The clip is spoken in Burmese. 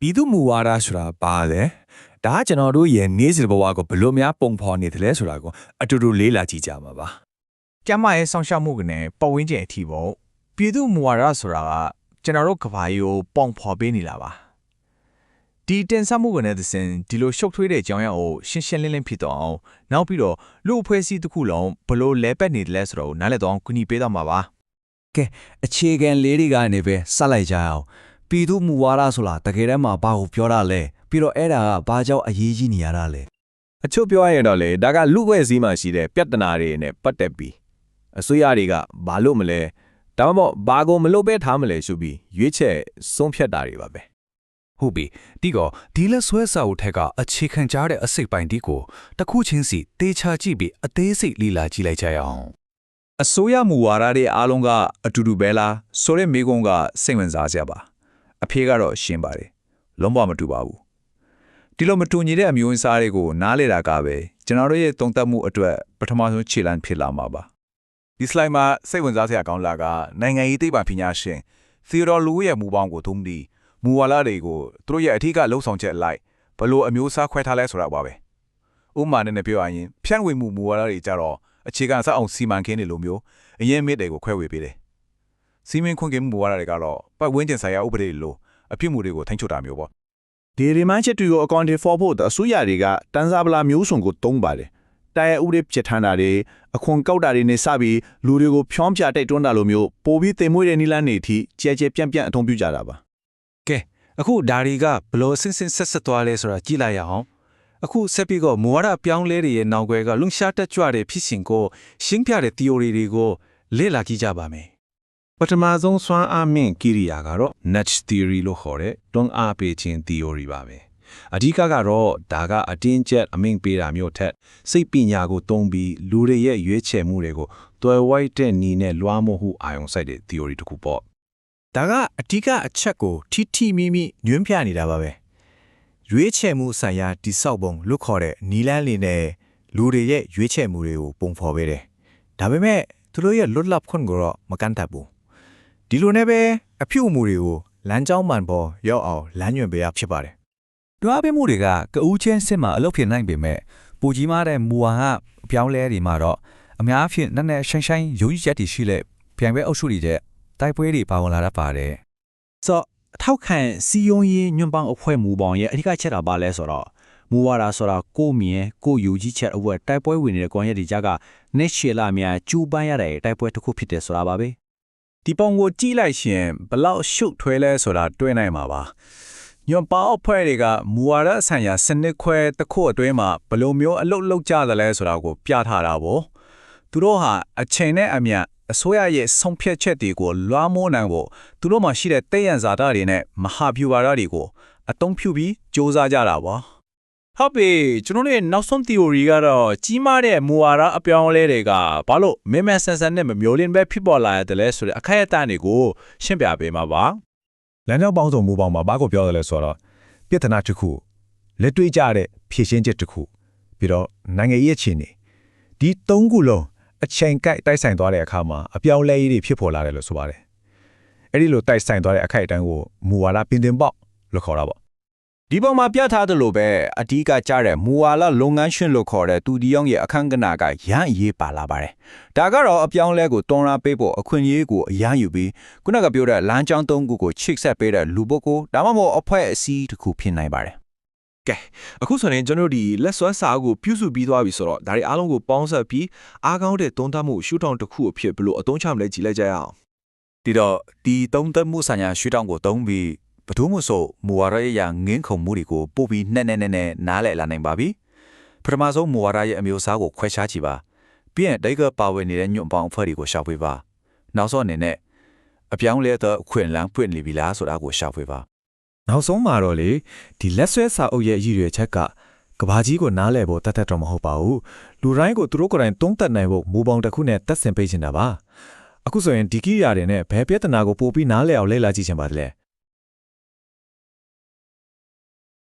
ပြည်သူမူဝါဒဆိုတာပါလေဒါကကျွန်တော်တို့ရဲ့နေ့စဉ်ဘဝကိုဘယ်လိုများပုံဖော်နေတယ်လဲဆိုတာကိုအတူတူလေးလာကြည့်ကြမှာပါကျမ်းမာရေးဆောင်ရှောက်မှုကနဲ့ပတ်ဝန်းကျင်အထိပေါ့ပြည်သူမူဝါဒဆိုတာကကျွန်တော်တို့ကဘာကြီးကိုပုံဖော်ပေးနေလာပါဒီတင်ဆက်မှုကနဲ့သစဉ်ဒီလိုရှုပ်ထွေးတဲ့အကြောင်းအရာကိုရှင်းရှင်းလင်းလင်းဖြစ်တော့အောင်နောက်ပြီးတော့လူအဖွဲ့အစည်းတစ်ခုလုံးဘလို့လဲပတ်နေတယ်လဲဆိုတော့နားလည်တော့အောင်ကူညီပေးတော့မှာပါကဲအခြေခံလေးတွေကနေပဲစလိုက်ကြအောင် ပြည်သူမူဝါဒဆိုတာတကယ်တမ်းမှာဘာကိုပြောတာလဲပြီးတော့အဲ့ဒါကဘာကြောင့်အရေးကြီးနေရတာလဲအချို့ပြောရရင်တော့လေဒါကလူ့ဘွဲ့စည်းမှရှိတဲ့ပြဿနာတွေနဲ့ပတ်သက်ပြီးအစိုးရတွေကဘာလို့မလဲဒါမှမဟုတ်ဘာကိုမလုပ်ပဲထားမလဲဆိုပြီးရွေးချက်ဆုံးဖြတ်တာတွေပါပဲဟုတ်ပြီဒီကောဒီလက်ဆွဲစာအုပ်ထက်ကအခြေခံကြတဲ့အစိတ်ပိုင်းဒီကိုတစ်ခုချင်းစီတေချာကြည့်ပြီးအသေးစိတ်လီလာကြည့်လိုက်ကြရအောင်အစိုးရမူဝါဒတွေအားလုံးကအတူတူပဲလားဆိုတဲ့မိကုံးကစိတ်ဝင်စားစရာပါ အဖေကတော့ရှင်းပါတယ်လုံးဝမတူပါဘူးဒီလိုမတူညီတဲ့အမျိုးအစားတွေကိုနားလေတာကပဲကျွန်တော်တို့ရဲ့တုံ့တက်မှုအတွက်ပထမဆုံးခြေလှမ်းဖြစ်လာမှာပါဒီ slide မှာစိတ်ဝင်စားစရာကောင်းလာကနိုင်ငံရေးသိပ္ပံပညာရှင် Theodore Lu ရဲ့မူပေါင်းကိုသုံးပြီးမူဝါဒတွေကိုသူတို့ရဲ့အထူးကလှုံ့ဆော်ချက်အလိုက်ဘလို့အမျိုးအစားခွဲထားလဲဆိုတာပါပဲဥပမာနဲ့ပြောရရင်ဖြန့်ဝေမှုမူဝါဒတွေကြတော့အခြေခံစအောင်စီမံခင်းတွေလိုမျိုးအရင်မြစ်တွေကိုခွဲဝေပေးတယ် စီမင်းခွင့်ကင်းမှုမူဝါဒတွေကတော့ပတ်ဝန်းကျင်ဆိုင်ရာဥပဒေတွေလိုအဖြစ်မှုတွေကိုထိန်းချုပ်တာမျိုးပေါ့ဒီရီမန်ချက်တွေကိုအကောင့်တွေ for ဖို့အစိုးရတွေကတန်းစားပလာမျိုးစုံကိုတုံးပါတယ်။တရားဥပဒေပြဋ္ဌာန်းတာတွေအခွန်ကောက်တာတွေနဲ့စပြီးလူတွေကိုဖြောင်းပြတိုက်တွန်းတာလိုမျိုးပိုပြီးသိမ်မွေးတဲ့နီလန်းနေအထိကြဲကြဲပြန့်ပြန့်အထုံးပြကြတာပါကဲအခုဒါတွေကဘလို့ဆင်းဆင်းဆက်ဆက်သွားလဲဆိုတာကြည့်လိုက်ရအောင်အခုဆက်ပြီးတော့မူဝါဒပြောင်းလဲတွေရဲ့နောက်ွယ်ကလုံရှားတက်ကြွတဲ့ဖြစ်စဉ်ကိုရှင်းပြတဲ့ theory တွေကိုလေ့လာကြည့်ကြပါမယ် ပထမဆုံးစွမ်းအားမြင့်ကိရိယာကတော့ nudge theory လို့ခေါ်တဲ့တွန်းအားပေးခြင်း theory ပါပဲအဓိကကတော့ဒါကအတင်းကျပ်အမိန့်ပေးတာမျိုးထက်စိတ်ပညာကိုသုံးပြီးလူတွေရဲ့ရွေးချယ်မှုတွေကိုတွယ်ဝိုက်တဲ့နီးနဲ့လွှမ်းမိုးမှုအာရုံစိုက်တဲ့ theory တစ်ခုပေါ့ဒါကအဓိကအချက်ကိုထိထိမိမိညွှန်းပြနေတာပါပဲရွေးချယ်မှုဆိုင်ရာတိဆောက်ပုံလို့ခေါ်တဲ့နီလန်းလေးနဲ့လူတွေရဲ့ရွေးချယ်မှုတွေကိုပုံဖော်ပေးတယ်ဒါပေမဲ့သူတို့ရဲ့လွတ်လပ်ခွင့်ကိုတော့မကန့်တတ်ဘူး ဒီလိုနဲ့ပဲအဖြူမှုတွေကိုလမ်းကြောင်းမှန်ပေါ်ရောက်အောင်လမ်းညွှန်ပေးရဖြစ်ပါတယ်တွားပေးမှုတွေကကအူးချင်းစစ်မှာအလုပ်ဖြစ်နိုင်ပေမဲ့ပူကြီးမားတဲ့မူဝါကအပြောင်းလဲတွေမှာတော့အများအဖြစ်နက်နက်ရှိုင်းရှိုင်းရိုးကြီးချက်တွေရှိလက်ပြိုင်ပွဲအုပ်စုတွေတဲ့တိုက်ပွဲတွေပါဝင်လာတတ်ပါတယ်ဆိုတော့အထောက်ခံစီယုံရေးညွန့်ပေါင်းအဖွဲ့မူပေါင်းရဲ့အဓိကချက်တာပါလဲဆိုတော့မူဝါဒဆိုတာကိုမြင်ကိုယူကြီးချက်အဝက်တိုက်ပွဲဝင်နေတဲ့ကွန်ရက်တွေကြကနက်ရှေလာများကျူးပန်းရတဲ့တိုက်ပွဲတစ်ခုဖြစ်တယ်ဆိုတာပါပဲ ဒီပုံကိုကြည့်လိုက်ရှင်ဘလောက်ရှုပ်ထွေးလဲဆိုတာတွေ့နိုင်မှာပါညွန်ပေါအဖွဲ့တွေကမူဝါဒဆိုင်ရာစနစ်ခွဲတစ်ခုအတွင်းမှာဘယ်လိုမျိုးအလုတ်လုတ်ကြသလဲဆိုတာကိုပြထားတာပေါ့သူတို့ဟာအချိန်နဲ့အမျှအစိုးရရဲ့ဆုံးဖြတ်ချက်တွေကိုလွှမ်းမိုးနိုင်ဖို့သူတို့မှာရှိတဲ့တဲ့ရန်ဇာတာတွေနဲ့မဟာဗျူဟာတွေကိုအသုံးပြုပြီးစ조사ကြတာပါ ဟုတ်ပြီကျွန်တော်တို့ရဲ့နောက်ဆုံး theory ကတော့ကြီးမားတဲ့မူဝါဒအပြောင်းအလဲတွေကဘာလို့မင်းမဆန်ဆန်နဲ့မမျိုးလင်းပဲဖြစ်ပေါ်လာရတယ်လဲဆိုတဲ့အခိုက်အတန့်တွေကိုရှင်းပြပေးမှာပါ။လမ်းကြောင်းပေါင်းစုံမူပေါင်းမှာဘာကိုပြောရလဲဆိုတော့ပြဿနာတစ်ခုလက်တွေ့ကြတဲ့ဖြည့်ရှင်းချက်တစ်ခုပြီးတော့နိုင်ငံရေးအခြေအနေဒီသုံးခုလုံးအချိန်ကိုက်တိုက်ဆိုင်သွားတဲ့အခါမှာအပြောင်းလဲရေးတွေဖြစ်ပေါ်လာတယ်လို့ဆိုပါတယ်။အဲ့ဒီလိုတိုက်ဆိုင်သွားတဲ့အခိုက်အတန့်ကိုမူဝါဒပင်တင်ပေါက်လို့ခေါ်တာပေါ့ ဒီပုံမှာပြထားသလိုပဲအဓိကကြတဲ့မူဝါဒလုပ်ငန်းရှင်လို့ခေါ်တဲ့သူဒီယောင်ရဲ့အခန်းကဏ္ဍကရမ်းအရေးပါလာပါတယ်။ဒါကတော့အပြောင်းလဲကိုတွန်းအားပေးဖို့အခွင့်အရေးကိုအရန်ယူပြီးခုနကပြောတဲ့လမ်းကြောင်းသုံးခုကိုချိတ်ဆက်ပေးတဲ့လူပုဂ္ဂိုလ်ဒါမှမဟုတ်အဖွဲ့အစည်းတစ်ခုဖြစ်နိုင်ပါတယ်ကဲအခုဆိုရင်ကျွန်တော်တို့ဒီလက်စွမ်းစာအုပ်ကိုပြုစုပြီးသွားပြီဆိုတော့ဒါတွေအားလုံးကိုပေါင်းစပ်ပြီးအားကောင်းတဲ့သုံးသပ်မှုရှုထောင့်တစ်ခုအဖြစ်ဘယ်လို့အသုံးချမလဲကြည့်လိုက်ကြရအောင်ဒီတော့ဒီသုံးသက်မှုဆိုင်ရာရှုထောင့်ကိုသုံးပြီး ဘယ်သူမှဆိုမူဝါဒရဲ့အရာငင်းခုန်မှုတွေကိုပို့ပြီးနှက်နှက်နှက်နဲ့နားလည်လာနိုင်ပါပြီပထမဆုံးမူဝါဒရဲ့အမျိုးအစားကိုခွဲခြားကြည့်ပါပြီးရင်ဒိတ်ကပါဝင်နေတဲ့ညွန့်ပေါင်းအဖွဲ့တွေကိုရှောက်ပေးပါနောက်ဆုံးအနေနဲ့အပြောင်းလဲသောအခွင့်အလမ်းပွင့်နေပြီလားဆိုတာကိုရှောက်ပေးပါနောက်ဆုံးမှာတော့လေဒီလက်ဆွဲစာအုပ်ရဲ့အရည်ရွယ်ချက်ကကဘာကြီးကိုနားလည်ဖို့တတ်တတ်တော့မဟုတ်ပါဘူးလူတိုင်းကိုသူတို့ကိုယ်တိုင်တုံးတက်နိုင်ဖို့မူပေါင်းတစ်ခုနဲ့တက်ဆင်ပေးချင်တာပါအခုဆိုရင်ဒီကိရိယာတွေနဲ့ဘယ်ပြဿနာကိုပို့ပြီးနားလည်အောင်လေ့လာကြည့်ချင်ပါတယ်